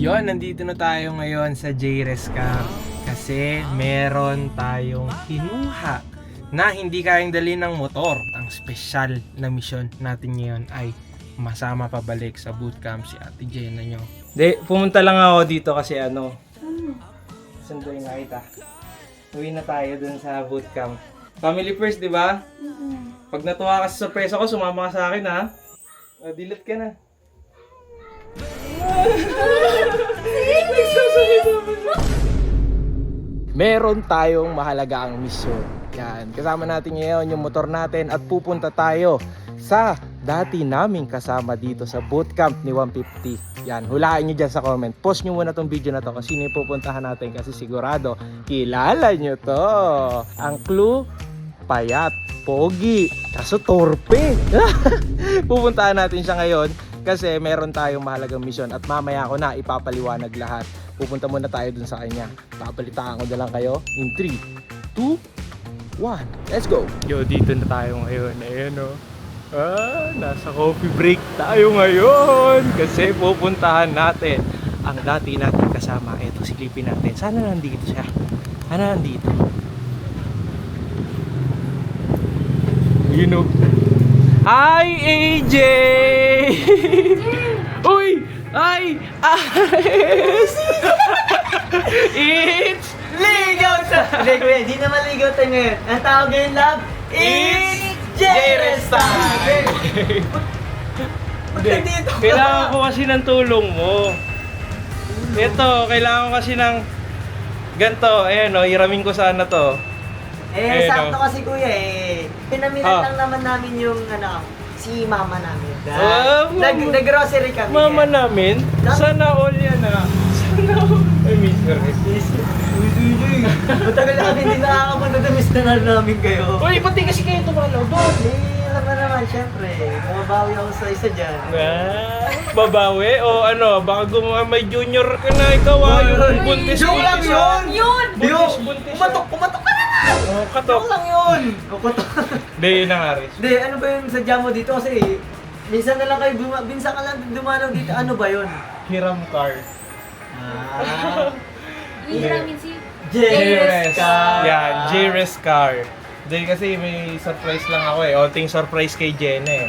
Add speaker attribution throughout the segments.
Speaker 1: Yon, nandito na tayo ngayon sa JRES Camp kasi meron tayong kinuha na hindi kayang dali ng motor. Ang special na misyon natin ngayon ay masama pabalik sa bootcamp si Ate Jenna nyo. De, pumunta lang ako dito kasi ano, sunduin na kita. Uwi na tayo dun sa bootcamp. Family first, di ba? Pag natuwa ka sa surprise ako, sumama ka sa akin ha. O, dilit ka na. Meron tayong mahalagang misyon. Yan. Kasama natin ngayon yung motor natin at pupunta tayo sa dati naming kasama dito sa bootcamp ni 150. Yan, hulaan nyo dyan sa comment. Post nyo muna tong video na to kung sino pupuntahan natin kasi sigurado kilala nyo to. Ang clue, payat, pogi, kaso torpe. Pupuntahan natin siya ngayon kasi meron tayong mahalagang misyon at mamaya ko na ipapaliwanag lahat. Pupunta muna tayo dun sa kanya. Papalitaan ko na lang kayo in 3, 2, 1. Let's go! Yo, dito na tayo ngayon. Ayan o. Ah, nasa coffee break tayo ngayon kasi pupuntahan natin ang dati natin kasama. Ito, silipin natin. Sana nandito siya. Sana nandito. You know. Hi, AJ! Uy! Ay! Ayos! It's
Speaker 2: Ligaw sa... Hindi, kuya, di naman ligaw tayo ngayon. Ang tawag ngayon, love, is Jerez time! Ba't
Speaker 1: Hindi.
Speaker 2: nandito ka?
Speaker 1: Kailangan ko kasi ng tulong mo. Ito, kailangan ko kasi ng ganito. Ayan o, hiramin ko sana to.
Speaker 2: Eh, sakto
Speaker 1: oh.
Speaker 2: kasi kuya eh. Pinamilan
Speaker 1: Ah.
Speaker 2: lang naman namin yung, ano, si mama namin.
Speaker 1: Ah,
Speaker 2: Nag,
Speaker 1: mama.
Speaker 2: nag-grocery kami.
Speaker 1: Mama
Speaker 2: eh.
Speaker 1: namin, sana all yan ah. Sana all. I miss her.
Speaker 2: Matagal na kami hindi nakakapunta na miss na namin kayo.
Speaker 1: Uy, pati kasi kayo tumalaw doon.
Speaker 2: Eh, alam mo naman, syempre. Bumabawi ako sa isa dyan.
Speaker 1: Ah, babawi? O ano, baka gumawa may junior ka na ikaw ah. Yung buntis
Speaker 2: Joke lang
Speaker 1: buntis,
Speaker 2: yun!
Speaker 1: ah.
Speaker 2: Yun!
Speaker 1: Buntis, buntis.
Speaker 2: Kumatok, kumatok ka na!
Speaker 1: Oh, katok.
Speaker 2: Joke lang yun! Kumatok.
Speaker 1: Hindi, yun na nga Riz.
Speaker 2: Hindi, ano ba yung sadya mo dito? Kasi minsan na lang kayo, duma, minsan ka lang dumalaw dito. Ano ba yun?
Speaker 1: Hiram car.
Speaker 2: Ah,
Speaker 3: Hihiramin si...
Speaker 2: Jerez ka!
Speaker 1: Yan, J-Res car. Hindi kasi may surprise lang ako eh. Onting surprise kay Jen eh.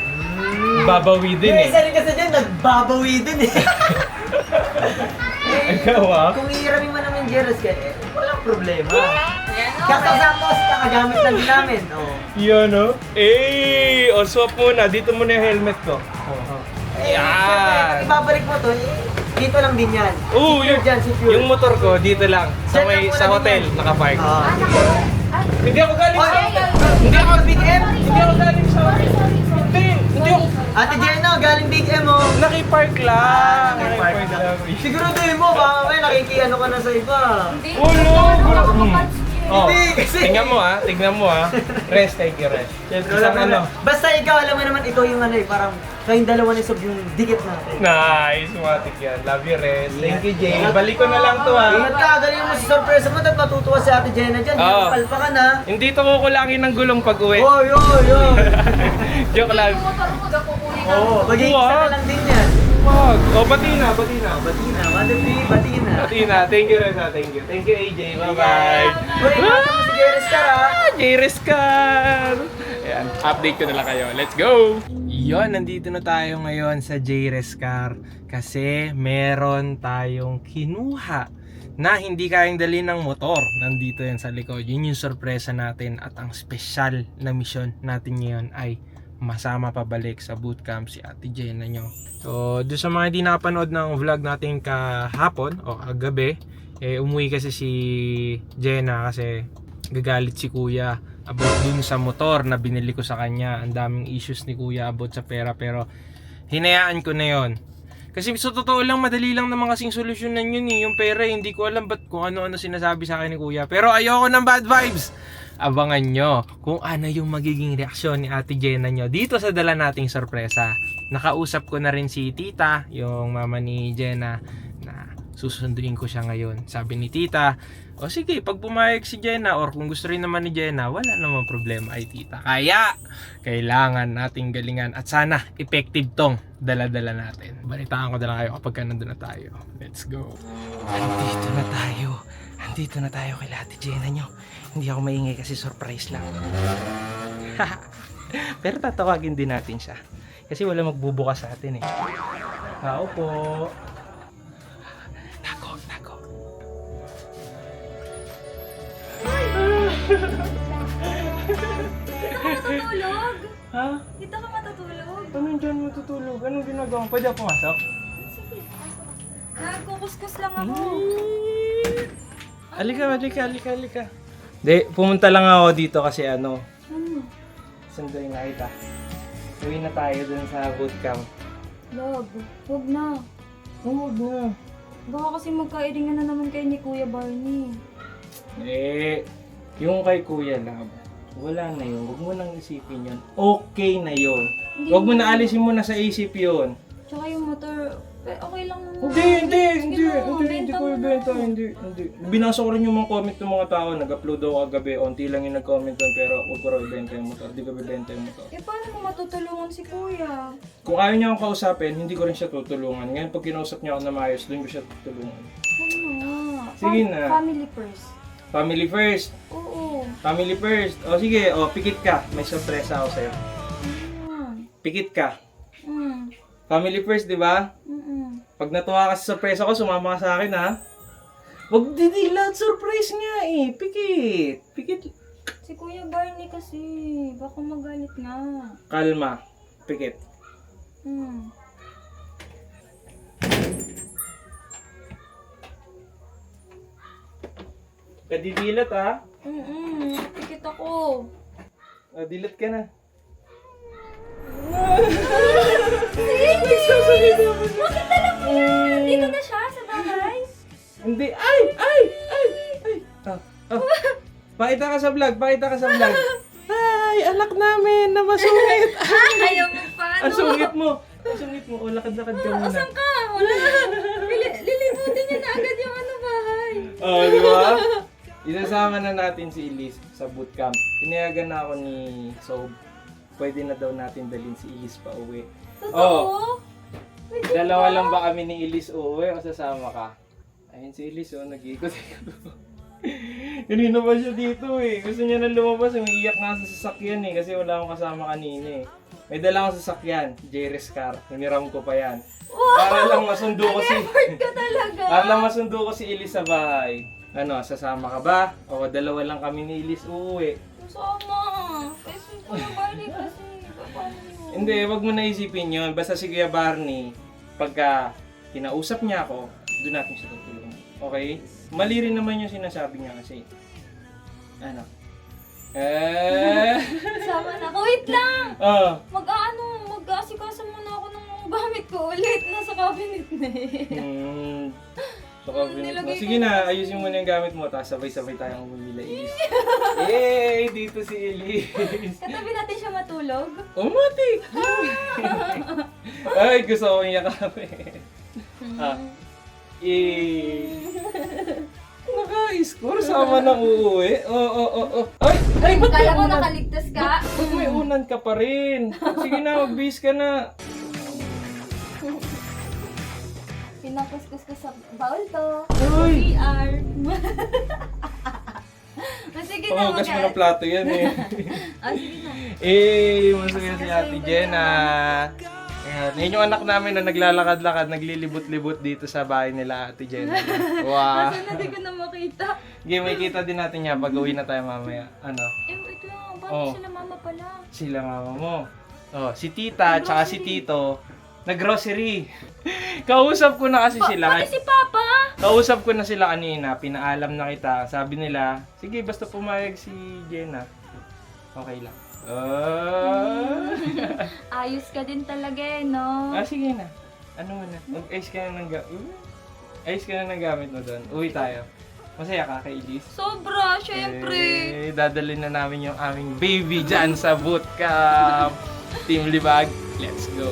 Speaker 1: Babawi din
Speaker 2: Yung
Speaker 1: eh.
Speaker 2: isa rin kasi dyan, nagbabawi din eh. eh
Speaker 1: Ikaw ah.
Speaker 2: kung ihiramin mo naman Jerez ka, eh, walang problema.
Speaker 3: Yan, okay.
Speaker 2: Kakasapos, kakagamit lang din namin. Oh.
Speaker 1: Yan oh. Eh, o swap muna. Dito muna yung helmet ko.
Speaker 2: Eh,
Speaker 1: Yan.
Speaker 2: syempre, ibabalik mo to, eh, dito lang din yan.
Speaker 1: Oo,
Speaker 2: secure
Speaker 1: yung,
Speaker 2: dyan, secure.
Speaker 1: yung motor ko dito lang. Sa may
Speaker 2: lang muna
Speaker 1: sa
Speaker 2: din
Speaker 1: hotel
Speaker 2: yan.
Speaker 1: nakapark.
Speaker 2: Ah.
Speaker 3: Ah. Ay,
Speaker 1: Hindi ako galing
Speaker 2: Oy,
Speaker 1: sa Hindi ako
Speaker 2: Big M?
Speaker 1: Hindi ako galing sa
Speaker 3: sorry,
Speaker 1: hotel.
Speaker 3: sorry, sorry.
Speaker 1: Hindi, hindi ako.
Speaker 2: Ate Jenna, galing Big M oh.
Speaker 1: Nakipark lang.
Speaker 2: Nakipark lang. Siguraduhin mo, baka may nakikiano ka na sa iba.
Speaker 3: Hindi.
Speaker 1: Ulo,
Speaker 3: makapads
Speaker 1: Oh,
Speaker 2: Hindi, kasi-
Speaker 1: tingnan mo ah, tingnan mo ah. Rest, thank you, rest.
Speaker 2: Siyempre,
Speaker 1: Isang
Speaker 2: alam mo
Speaker 1: ano.
Speaker 2: na- Basta ikaw, alam mo naman, ikaw yung ano eh, parang kayong dalawa ni Sob yung dikit natin.
Speaker 1: Nice, matik yan. Love you, rest. Thank you, Jay. Balik ko na lang to ah.
Speaker 2: Ingat ka, galing mo sa sorpresa mo, at matutuwa si Ate Jenna dyan. Hindi
Speaker 1: Oo.
Speaker 2: mo palpakan ha.
Speaker 1: Hindi to kukulangin ng gulong pag uwi.
Speaker 2: Oh, yo, yo.
Speaker 1: Joke lang.
Speaker 2: Oo, magiging isa na lang din yan.
Speaker 1: Wag. O, bati na, bati na.
Speaker 2: Batina, one, two, three, batina.
Speaker 1: Bati na. Thank you, Reza. Thank you. Thank you, AJ. Bye-bye.
Speaker 2: Uy, ingatan mo si Jerez ka ha.
Speaker 1: Ah, J-Res Car! Ayan, update ko na lang kayo. Let's go! Yon, nandito na tayo ngayon sa J-Res Car kasi meron tayong kinuha na hindi kayang dali ng motor. Nandito yan sa likod. Yun yung sorpresa natin at ang special na misyon natin ngayon ay masama pabalik sa bootcamp si Ate Jenna nyo. So, doon sa mga hindi nakapanood ng vlog natin kahapon o kagabi, eh, umuwi kasi si Jenna kasi gagalit si kuya about dun sa motor na binili ko sa kanya. Ang daming issues ni kuya about sa pera pero hinayaan ko na yon. Kasi sa totoo lang, madali lang naman kasing solusyonan yun eh. Yung pera, hindi ko alam ba't kung ano-ano sinasabi sa akin ni kuya. Pero ayoko ng bad vibes. Abangan nyo kung ano yung magiging reaksyon ni Ate Jenna nyo dito sa dala nating sorpresa. Nakausap ko na rin si Tita, yung mama ni Jenna, na susunduin ko siya ngayon. Sabi ni tita, o sige, pag pumayag si Jenna or kung gusto rin naman ni Jenna, wala namang problema ay tita. Kaya, kailangan nating galingan at sana effective tong dala-dala natin. Balitaan ko na lang kayo kapag ka nandun na tayo. Let's go. Andito na tayo. Andito na tayo kay Ate Jenna nyo. Hindi ako maingay kasi surprise lang. Pero tatawagin din natin siya. Kasi wala magbubukas sa atin eh. Tao po.
Speaker 3: Matutulog?
Speaker 1: Ha?
Speaker 3: Dito ka matutulog?
Speaker 1: Anong dyan matutulog? Anong ginagawa? Pwede ako pumasok?
Speaker 3: Sige. Nagkukuskus lang ako.
Speaker 1: Halika, halika, halika, halika. Hindi, pumunta lang ako dito kasi ano,
Speaker 3: Ano?
Speaker 1: sunduin na kita. Uwi na tayo dun sa bootcamp.
Speaker 3: Log, huwag na.
Speaker 1: Huwag na.
Speaker 3: Baka kasi magkairingan na naman kayo ni Kuya Barney.
Speaker 1: Eh, yung kay Kuya Lab, wala na yun. Huwag mo nang isipin yun. Okay na yun.
Speaker 3: Hindi
Speaker 1: Huwag mo na alisin mo na sa isip yun.
Speaker 3: Tsaka yung motor, eh, okay lang naman.
Speaker 1: Hindi, hindi, hindi, hindi, hindi
Speaker 3: benta
Speaker 1: ko ibenta, hindi, hindi. Binasa ko rin yung mga comment ng mga tao, nag-upload ako kagabi, onti lang yung nag-comment doon, pero huwag ko raw ibenta yung motor, di ko bibenta yung motor.
Speaker 3: Eh, paano ko matutulungan si Kuya?
Speaker 1: Kung ayaw niya akong kausapin, hindi ko rin siya tutulungan. Ngayon, pag kinausap niya ako na maayos, doon ko siya tutulungan.
Speaker 3: Huwag na.
Speaker 1: Sige
Speaker 3: Fam-
Speaker 1: na.
Speaker 3: Family first.
Speaker 1: Family first,
Speaker 3: Oo.
Speaker 1: Family first. O sige, o pikit ka, may sorpresa ako sa'yo.
Speaker 3: Mm.
Speaker 1: Pikit ka.
Speaker 3: Mm.
Speaker 1: Family first, di ba?
Speaker 3: Mm-mm.
Speaker 1: Pag natuwa ka sa sorpresa ko, sumama ka sa akin, ha? Wag didilat, surprise nga eh. Pikit. Pikit.
Speaker 3: Si Kuya Barney kasi, baka magalit nga.
Speaker 1: Kalma. Pikit.
Speaker 3: Hmm.
Speaker 1: Kadidilat, ha?
Speaker 3: Mm-mm. Ako.
Speaker 1: O, dilat ka na.
Speaker 3: Bakit alam mo yan? Dito na siya sa bahay.
Speaker 1: Hindi. Ay! Ay! Ay! Ay! Oh, oh. Pakita ka sa vlog. Pakita ka sa vlog. Ay! Anak namin na masungit.
Speaker 3: Ayaw mo pa,
Speaker 1: Ang sungit mo. Ang sungit mo. O, lakad-lakad ka muna.
Speaker 3: Asan ka? Wala. Lili- lilibutin niya na agad yung ano bahay.
Speaker 1: Oh, di ba? Isasama na natin si Elise sa bootcamp. Tinayagan na ako ni Sob. Pwede na daw natin dalhin si Elise pa uwi.
Speaker 3: Totoo? Pwede
Speaker 1: Dalawa
Speaker 3: ba?
Speaker 1: lang ba kami ni Elise uuwi o sasama ka? Ayun si Elise oh, nag-ikot. Kanina pa siya dito eh. Gusto niya na lumabas, umiiyak nga sa sasakyan eh. Kasi wala akong kasama kanina eh. May dala akong sasakyan, Jerry's car. Hiniram ko pa yan. Para lang masundo ko si...
Speaker 3: Ka talaga.
Speaker 1: Para lang masundo ko si Elise sa bahay. Ano, sasama ka ba? O dalawa lang kami ni Elise uuwi.
Speaker 3: Sama. Kasi Kuya Barney kasi. Paano?
Speaker 1: Hindi, wag mo na isipin yun. Basta si Kuya Barney, pagka kinausap niya ako, doon natin siya tutulungan. Okay? Mali rin naman yung sinasabi niya kasi. Ano? Eh...
Speaker 3: Sama na. Wait lang.
Speaker 1: oh.
Speaker 3: Mag-ano, mag-aasikaso muna ako ng gamit ko ulit. Nasa cabinet na eh.
Speaker 1: Hmm. Mo.
Speaker 3: Nilagay ko
Speaker 1: Sige na, ayusin mo na yung gamit mo, tapos sabay-sabay tayong umili Elise. Eh, dito si Elise.
Speaker 3: Katabi natin siya matulog.
Speaker 1: Umatik! Ay, gusto ko yakapin. Ah. Eh. Naka-score sama nang uuwi. Oo, oo, oo. oo. Ay, ay, ba't may
Speaker 3: Kala ko
Speaker 1: unan?
Speaker 3: nakaligtas ka.
Speaker 1: Ba't may unan ka pa rin? Sige na, mag-base ka na.
Speaker 3: Pinakuskus ko sa bowl to.
Speaker 1: Uy!
Speaker 3: PR. Ah, sige na,
Speaker 1: Pangugas mo ng plato yan eh.
Speaker 3: Ah, sige na.
Speaker 1: eh, masaya si Ate Jenna. Ayan, yun yung anak namin na naglalakad-lakad, naglilibot-libot dito sa bahay nila Ate Jenna. Wow.
Speaker 3: Kasi na di ko na makita.
Speaker 1: Sige, may kita din natin yan pag uwi na tayo mamaya. Ano?
Speaker 3: Eh, wait lang. Bakit
Speaker 1: Oh.
Speaker 3: sila mama pala?
Speaker 1: Sila mama mo. Oh, si tita tsaka si tito nag-grocery. Kausap ko na kasi sila.
Speaker 3: Pati si Papa!
Speaker 1: Kausap ko na sila kanina, pinaalam na kita. Sabi nila, sige basta pumayag si Jenna. Okay lang. Ah,
Speaker 3: Ayos ka din talaga eh, no?
Speaker 1: ah sige na. Ano mo na? Mag-ayos ka na ng ga- uh, ayos ka na ng gamit mo doon. Uwi tayo. Masaya ka kay Elise?
Speaker 3: Sobra, syempre.
Speaker 1: Eh, dadalhin na namin yung aming baby dyan sa bootcamp. Team Libag, let's go.